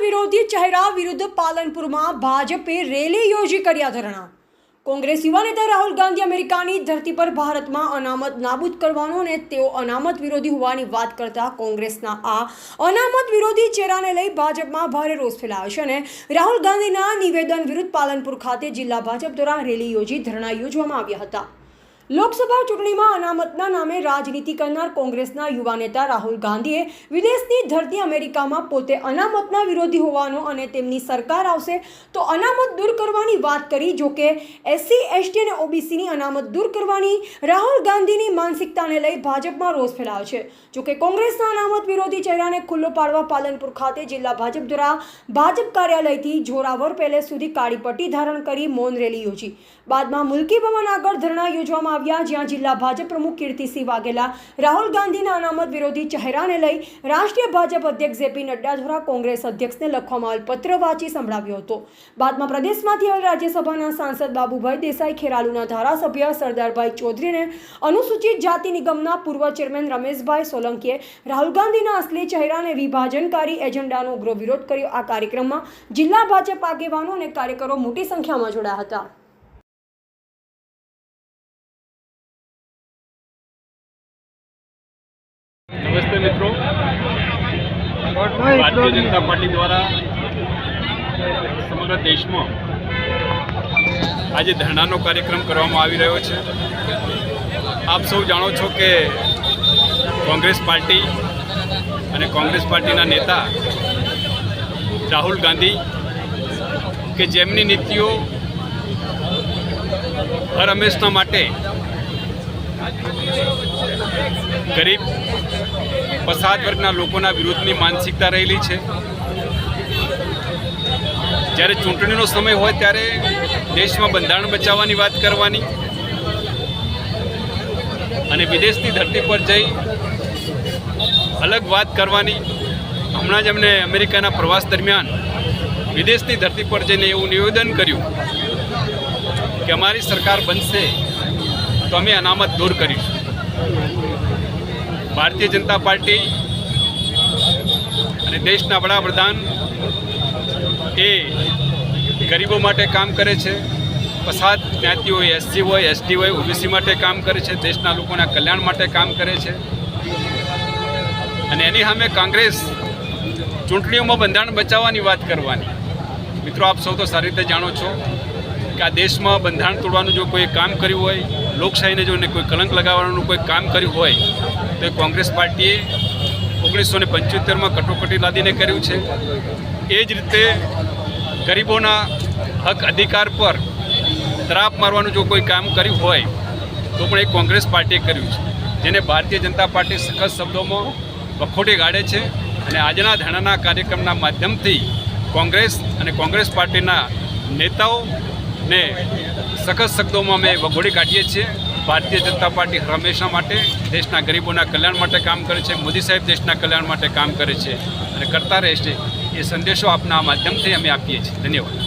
વિરોધી ચહેરા વિરુદ્ધ પાલનપુરમાં ભાજપે રેલી યોજી કર્યા ધરણા. કોંગ્રેસ યુવા નેતા રાહુલ ગાંધી અમેરિકાની ધરતી પર ભારતમાં અનામત નાબૂદ કરવાનો અને તેઓ અનામત વિરોધી હોવાની વાત કરતા કોંગ્રેસના આ અનામત વિરોધી ચહેરાને લઈ ભાજપમાં ભારે રોષ ફેલાયો છે અને રાહુલ ગાંધીના નિવેદન વિરુદ્ધ પાલનપુર ખાતે જિલ્લા ભાજપ દ્વારા રેલી યોજી ધરણા યોજવામાં આવ્યા હતા. લોકસભા ચૂંટણીમાં અનામતના નામે રાજનીતિ કરનાર કોંગ્રેસના યુવા નેતા રાહુલ ગાંધીએ વિદેશની ધરતી અમેરિકામાં પોતે અનામતના વિરોધી હોવાનો અને તેમની સરકાર આવશે તો અનામત દૂર કરવાની વાત કરી, જો કે એસસી, એસટી અને ઓબીસીની અનામત દૂર કરવાની રાહુલ ગાંધીની માનસિકતાને લઈ ભાજપમાં રોષ ફેલાયો છે. જો કે કોંગ્રેસના અનામત વિરોધી ચહેરાને ખુલ્લો પાડવા પાલનપુર ખાતે જિલ્લા ભાજપ દ્વારા ભાજપ કાર્યાલયથી જોરાવર પેલેસ સુધી કાળી પટ્ટી ધારણ કરી મૌન રેલી યોજી. બાદમાં મુલકી ભવન આગળ ધરણા યોજવામાં આવ્યા જ્યાં જિલ્લા ભાજપ પ્રમુખ કીર્તિસિંહ વાઘેલા, રાહુલ ગાંધીના અનામત વિરોધી ચહેરાને લઈ રાષ્ટ્રીય ભાજપ અધ્યક્ષ જેપી નડ્ડા દ્વારા કોંગ્રેસ અધ્યક્ષને લખવામાં આવેલ પત્ર વાંચી સંભળાવ્યો હતો. બાદમાં પ્રદેશમાંથી આવેલ રાજ્યસભાના સાંસદ બાબુભાઈ દેસાઈ, ખેરાલુના ધારાસભ્ય સરદારભાઈ ચૌધરીને અનુસૂચિત જાતિ નિગમના પૂર્વ ચેરમેન રમેશભાઈ સોલંકીએ રાહુલ ગાંધીના અસલી ચહેરાને વિભાજનકારી એજન્ડાનો ઉગ્ર વિરોધ કર્યો. આ કાર્યક્રમમાં જિલ્લા ભાજપ આગેવાનો અને કાર્યકરો મોટી સંખ્યામાં જોડાયા હતા. નમસ્તે મિત્રો. ભારતીય જનતા પાર્ટી દ્વારા સમગ્ર દેશમાં આજે ધરણાનો કાર્યક્રમ કરવામાં આવી રહ્યો છે. આપ સૌ જાણો છો કે કોંગ્રેસ પાર્ટી અને કોંગ્રેસ પાર્ટીના નેતા રાહુલ ગાંધી કે જેમની નીતિઓ હર હંમેશના માટે ગરીબ પછાત વર્ગના લોકોના વિરોધની માનસિકતા રહેલી છે. જ્યારે ચૂંટણીનો સમય હોય ત્યારે દેશમાં બંધારણ બચાવવાની વાત કરવાની અને વિદેશની ધરતી પર જઈ અલગ વાત કરવાની. હમણાં જ અમને અમેરિકાના પ્રવાસ દરમિયાન વિદેશની ધરતી પર જઈને એવું નિવેદન કર્યું કે અમારી સરકાર બનશે તો અમે અનામત દૂર કરીશું. ભારતીય જનતા પાર્ટી અને દેશના વડાપ્રધાન એ ગરીબો માટે કામ કરે છે પસાદ જ્ઞાતિ હોય એસસી હોય એસટી હોય ઓબીસી માટે કામ કરે છે, દેશના લોકોના કલ્યાણ માટે કામ કરે છે. અને એની સામે કોંગ્રેસ ચૂંટણીઓમાં બંધારણ બચાવવાની વાત કરવાની. મિત્રો, આપ સૌ તો સારી રીતે જાણો છો કે આ દેશમાં બંધારણ તોડવાનું જો કોઈ કામ કર્યું હોય લોકશાહીને જો કોઈ કલંક લગાવવાનું કોઈ કામ કર્યું હોય, તો કોંગ્રેસ પાર્ટીએ ઓગણીસો ને પંચોતેરમાં કટોકટી લાદીને કર્યું છે. એ જ રીતે ગરીબોના હક અધિકાર પર ત્રાપ મારવાનું જો કોઈ કામ કર્યું હોય, તો પણ એ કોંગ્રેસ પાર્ટીએ કર્યું છે, જેને ભારતીય જનતા પાર્ટી સખત શબ્દોમાં વખોટી ગાળે છે અને આજના ધરણાના કાર્યક્રમના માધ્યમથી કોંગ્રેસ અને કોંગ્રેસ પાર્ટીના નેતાઓને સખત શબ્દોમાં અમે વગોડી કાઢીએ છીએ. ભારતીય જનતા પાર્ટી હંમેશા માટે, દેશના ગરીબોના કલ્યાણ માટે કામ કરે છે. મોદી સાહેબ દેશના કલ્યાણ માટે કામ કરે છે અને કરતા રહેશે એ સંદેશો આપના માધ્યમથી અમે આપીએ છીએ. ધન્યવાદ.